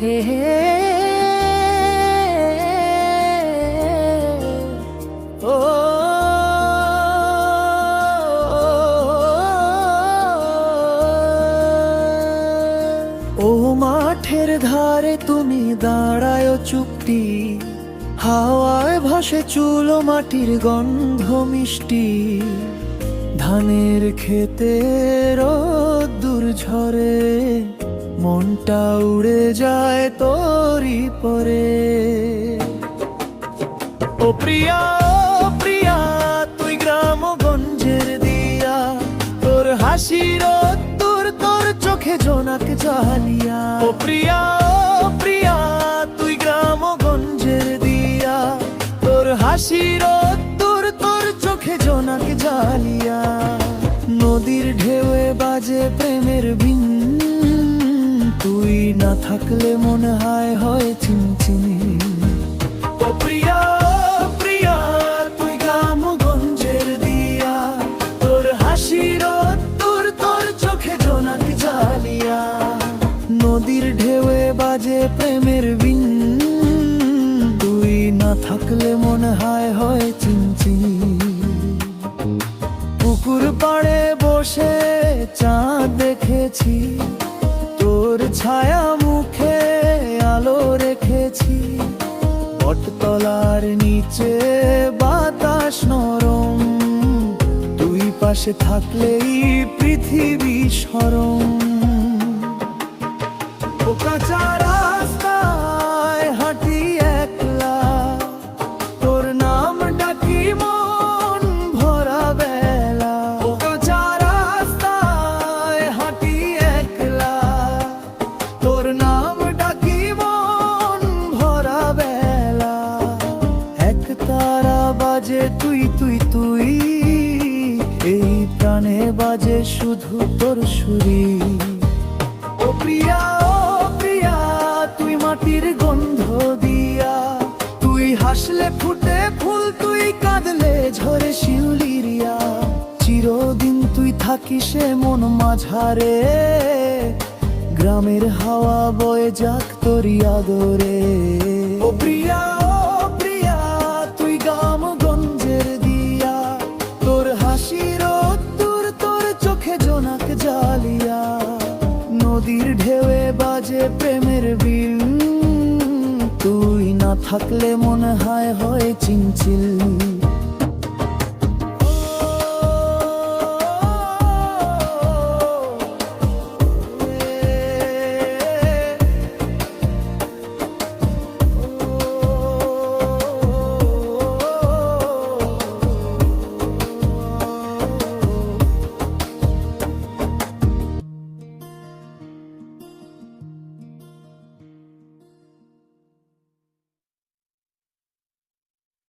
হে হে ও মাঠের ধারে তুমি দাঁড়ায় চুপটি হাওয়ায় ভাসে চুলো মাটির গন্ধ মিষ্টি ধানের খেতে দূর ঝরে মনটা উড়ে যায় তোরি পরে। ও প্রিয়া প্রিয়া, তুই গ্রামগঞ্জের দিয়া। তোর হাসির তোর তোর চোখে জোনাক জালিয়া ও প্রিয়া প্রিয়া, তুই গ্রামগঞ্জের দিয়া। তোর হাসির তোর তোর চোখে জোনাক জালিয়া নদীর ঢেউয়ে বাজে প্রেমের বিন তুই না থাকলে মনে হয় হয় চিনচিনি। প্রিয়া দিয়া। তোর হাসির তোর তোর চোখে নদীর ঢেউয়ে বাজে প্রেমের না থাকলে মনে হয় হয় চিনচিনি। পুকুর পাড়ে বসে চাঁদ দেখেছি। তোর ছায়া মুখে আলো রেখেছি। বটতলার নিচে বাতাস নরম। দুই পাশে থাকলেই পৃথিবী সরম। প্রাণে বাজে শুধু তোর সুরি। ও প্রিয়া ও প্রিয়া, তুই মাটির গন্ধ দিয়া। তুই হাসলে ফুটে ফুল, তুই কাঁদলে ঝরে শিউলিরিয়া চিরদিন তুই থাকিস মন মাঝারে। গ্রামের হাওয়া বয়ে যাক তোরি আদরে। ও প্রিয়া জোনাক জালিয়া নদীর ঢেউয়ে বাজে প্রেমের বিল। তুই না থাকলে মনে হয় হয় চিনচিল।